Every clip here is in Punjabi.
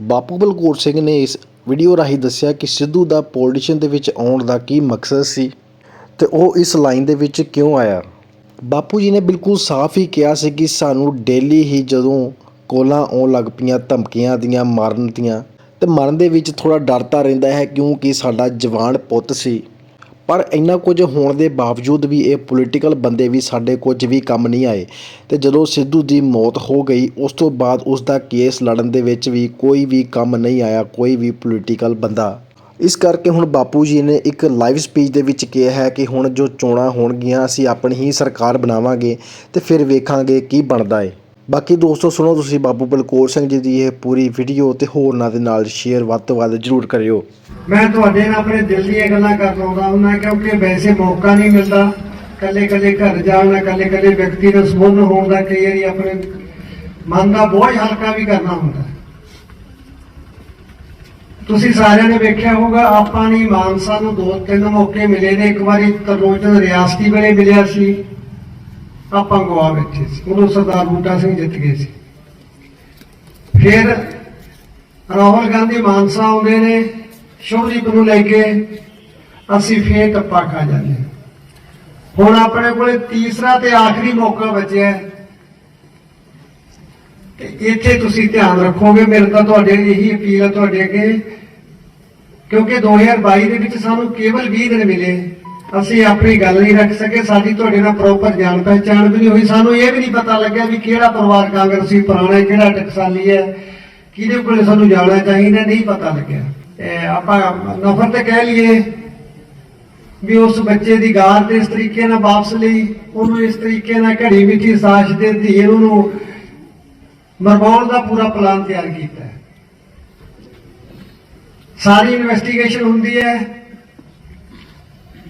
ਬਾਪੂ ਬਲਕੌਰ ਸਿੰਘ ਨੇ ਇਸ ਵੀਡੀਓ ਰਾਹੀਂ ਦੱਸਿਆ ਕਿ ਸਿੱਧੂ ਦਾ ਪੋਲੀਟੀਸ਼ਨ ਦੇ ਵਿੱਚ ਆਉਣ ਦਾ ਕੀ ਮਕਸਦ ਸੀ ਤੇ ਉਹ ਇਸ ਲਾਈਨ ਦੇ ਵਿੱਚ ਕਿਉਂ ਆਇਆ? ਬਾਪੂ ਜੀ ਨੇ ਬਿਲਕੁਲ ਸਾਫ਼ ਹੀ ਕਿਹਾ ਸੀ ਕਿ ਸਾਨੂੰ ਡੇਲੀ ਹੀ ਜਦੋਂ ਕੋਲਾਂ ਆਉਣ ਲੱਗ ਪਈਆਂ, ਧਮਕੀਆਂ ਦੀਆਂ, ਮਾਰਨ ਦੀਆਂ, ਤੇ ਮਰਨ ਦੇ ਵਿੱਚ ਥੋੜਾ ਡਰ ਤਾਂ ਰਹਿੰਦਾ ਹੈ ਕਿਉਂਕਿ ਸਾਡਾ ਜਵਾਨ ਪੁੱਤ ਸੀ। ਪਰ ਇੰਨਾ ਕੁਝ ਹੋਣ ਦੇ ਬਾਵਜੂਦ ਵੀ ਇਹ ਪੋਲੀਟੀਕਲ ਬੰਦੇ ਵੀ ਸਾਡੇ ਕੁਝ ਵੀ ਕੰਮ ਨਹੀਂ ਆਏ। ਅਤੇ ਜਦੋਂ ਸਿੱਧੂ ਦੀ ਮੌਤ ਹੋ ਗਈ, ਉਸ ਤੋਂ ਬਾਅਦ ਉਸ ਦਾ ਕੇਸ ਲੜਨ ਦੇ ਵਿੱਚ ਵੀ ਕੋਈ ਵੀ ਕੰਮ ਨਹੀਂ ਆਇਆ, ਕੋਈ ਵੀ ਪੋਲੀਟੀਕਲ ਬੰਦਾ। ਇਸ ਕਰਕੇ ਹੁਣ ਬਾਪੂ ਜੀ ਨੇ ਇੱਕ ਲਾਈਵ ਸਪੀਚ ਦੇ ਵਿੱਚ ਕਿਹਾ ਹੈ ਕਿ ਹੁਣ ਜੋ ਚੋਣਾਂ ਹੋਣਗੀਆਂ, ਅਸੀਂ ਆਪਣੀ ਹੀ ਸਰਕਾਰ ਬਣਾਵਾਂਗੇ ਤੇ ਫਿਰ ਵੇਖਾਂਗੇ ਕੀ ਬਣਦਾ ਏ। ਬਾਕੀ ਦੋਸਤੋ, ਸੁਣੋ ਤੁਸੀਂ ਬਾਬੂ ਬਲਕੌਰ ਸਿੰਘ ਜੀ ਦੀ ਇਹ ਪੂਰੀ ਵੀਡੀਓ ਤੇ ਹੋਰਨਾਂ ਦੇ ਨਾਲ ਸ਼ੇਅਰ ਵੱਧ ਤੋਂ ਵੱਧ ਜ਼ਰੂਰ ਕਰਿਓ। ਮੈਂ ਤੁਹਾਡੇ ਨਾਲ ਆਪਣੇ ਦਿਲ ਦੀਆਂ ਗੱਲਾਂ ਕਰ ਲਾਉਂਦਾ ਹੁੰਦਾ ਕਿਉਂਕਿ ਵੈਸੇ ਮੌਕਾ ਨਹੀਂ ਮਿਲਦਾ। ਕੱਲੇ ਕੱਲੇ ਘਰ ਜਾਣ ਦਾ ਕੱਲੇ ਕੱਲੇ ਵਿਅਕਤੀ ਨਾਲ ਸੰਬੰਧ ਹੋਣ ਦਾ, ਕਈ ਵਾਰੀ ਆਪਣੇ ਮਨ ਦਾ ਬੋਝ ਹਲਕਾ ਵੀ ਕਰਨਾ ਹੁੰਦਾ ਤੁਸੀਂ ਸਾਰਿਆਂ ਨੇ ਵੇਖਿਆ ਹੋਊਗਾ, ਆਪਾਂ ਨੇ ਮਾਨਸਾ ਨੂੰ ਦੋ ਤਿੰਨ ਮੌਕੇ ਮਿਲੇ ਨੇ। ਇੱਕ ਵਾਰੀ ਤਰਲੋਚਨ ਰਿਆਸਤੀ ਵੇਲੇ ਮਿਲਿਆ ਸੀ। ਆਪਾਂ ਗਵਾ ਬੈਠੇ ਸੀ। ਉਦੋਂ ਸਰਦਾਰ ਬੂਟਾ ਸਿੰਘ ਜਿੱਤ ਗਏ ਸੀ। ਫਿਰ ਰਾਹੁਲ ਗਾਂਧੀ ਮਾਨਸਾ ਆਉਂਦੇ ਨੇ ਸ਼ੁਭਜੀਤ ਨੂੰ ਲੈ ਕੇ ਅਸੀਂ ਫੇਰ ਟੱਪਾ ਖਾ ਜਾਂਦੇ ਹਾਂ। ਹੁਣ ਆਪਣੇ ਕੋਲੇ ਤੀਸਰਾ ਤੇ ਆਖਰੀ ਮੌਕਾ ਬਚਿਆ ਹੈ। ਤੇ ਇੱਥੇ ਤੁਸੀਂ ਧਿਆਨ ਰੱਖੋਗੇ, ਮੇਰੇ ਤਾਂ ਤੁਹਾਡੇ ਇਹੀ ਅਪੀਲ ਹੈ ਤੁਹਾਡੇ ਅੱਗੇ, ਕਿਉਂਕਿ 2022 ਦੇ ਵਿੱਚ ਸਾਨੂੰ ਕੇਵਲ 20 ਦਿਨ ਮਿਲੇ। ਅਸੀਂ ਆਪਣੀ ਗੱਲ ਨਹੀਂ ਰੱਖ ਸਕੇ, ਸਾਡੀ ਤੁਹਾਡੇ ਨਾਲ ਪ੍ਰੋਪਰ ਜਾਣ ਪਹਿਚਾਣ ਵੀ ਨਹੀਂ ਹੋਈ। ਸਾਨੂੰ ਇਹ ਵੀ ਨਹੀਂ ਪਤਾ ਲੱਗਿਆ ਵੀ ਕਿਹੜਾ ਪਰਿਵਾਰ ਕਾਂਗਰਸੀ ਪੁਰਾਣਾ ਕਿਹੜਾ ਟਕਸਾਲੀ ਹੈ, ਕਿਹਦੇ ਕੋਲੇ ਸਾਨੂੰ ਜਾਣਾ ਚਾਹੀਦਾ, ਨਹੀਂ ਪਤਾ ਲੱਗਿਆ। ਆਪਾਂ ਨਫ਼ਰ ਕਹਿ ਲਈਏ ਵੀ ਉਸ ਬੱਚੇ ਦੀ ਗਾਰ ਤੇ ਇਸ ਤਰੀਕੇ ਨਾਲ ਵਾਪਸ ਲਈ, ਉਹਨੂੰ ਇਸ ਤਰੀਕੇ ਨਾਲ ਘੜੀ ਮਿੱਠੀ ਸਾਸ਼ ਦੇ ਧੀਏ ਨੂੰ ਮਰਵਾਉਣ ਦਾ ਪੂਰਾ ਪਲਾਨ ਤਿਆਰ ਕੀਤਾ ਸਾਰੀ ਇਨਵੈਸਟੀਗੇਸ਼ਨ ਹੁੰਦੀ ਹੈ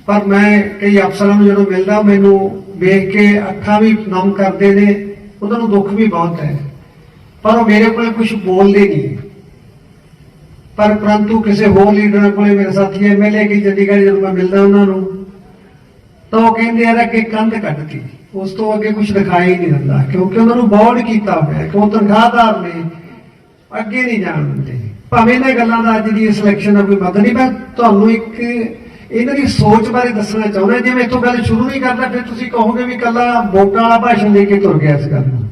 ਪਰ ਮੈਂ ਕਈ ਅਫਸਰਾਂ ਨੂੰ ਜਦੋਂ ਮਿਲਦਾ, ਮੈਨੂੰ ਵੇਖ ਕੇ ਅੱਖਾਂ ਵੀ ਨਮ ਕਰਦੇ ਨੇ, ਉਹਨਾਂ ਨੂੰ ਦੁੱਖ ਵੀ ਬਹੁਤ ਹੈ। ਪਰ ਉਹ ਮੇਰੇ ਕੋਲ ਕੁਝ ਬੋਲਦੇ ਨਹੀਂ। ਪਰ ਪਰੰਤੂ ਕਿਸੇ ਹੋਰ ਲੀਡਰਾਂ ਕੋਲੇ ਮੇਰੇ ਸਾਥੀ ਐਮਐਲਏ ਕੀ ਚੰਡੀਗੜ੍ਹ ਜਦੋਂ ਮੈਂ ਮਿਲਦਾ ਉਹਨਾਂ ਨੂੰ, ਤਾਂ ਉਹ ਕਹਿੰਦੇ ਆ ਕਿ ਕੰਧ ਕੱਢਤੀ। ਉਸ ਤੋਂ ਅੱਗੇ ਕੁਝ ਦਿਖਾਈ ਨਹੀਂ ਦਿੰਦਾ, ਕਿਉਂਕਿ ਉਹਨਾਂ ਨੂੰ ਬੌਂਡ ਕੀਤਾ ਹੋਇਆ ਹੈ ਕਿ ਉਹ ਤਨਖਾਹਦਾਰ ਨੇ, ਅੱਗੇ ਨਹੀਂ ਜਾਣ ਦਿੰਦੇ। ਭਾਵੇਂ ਇਹਨਾਂ ਗੱਲਾਂ ਦਾ ਅੱਜ ਦੀ ਸਿਲੈਕਸ਼ਨ ਦਾ ਕੋਈ ਮਤਲਬ ਨਹੀਂ, ਮੈਂ ਤੁਹਾਨੂੰ ਇੱਕ ਇਹਨਾਂ ਦੀ ਸੋਚ ਬਾਰੇ ਦੱਸਣਾ ਚਾਹੁੰਦਾ ਜੇ ਮੈਂ ਇੱਥੋਂ ਗੱਲ ਸ਼ੁਰੂ ਨਹੀਂ ਕਰਦਾ, ਫਿਰ ਤੁਸੀਂ ਕਹੋਗੇ ਵੀ ਕੱਲਾ ਵੋਟਾਂ ਵਾਲਾ ਭਾਸ਼ਣ ਦੇ ਕੇ ਤੁਰ ਗਿਆ ਇਸ ਗੱਲ ਨੂੰ।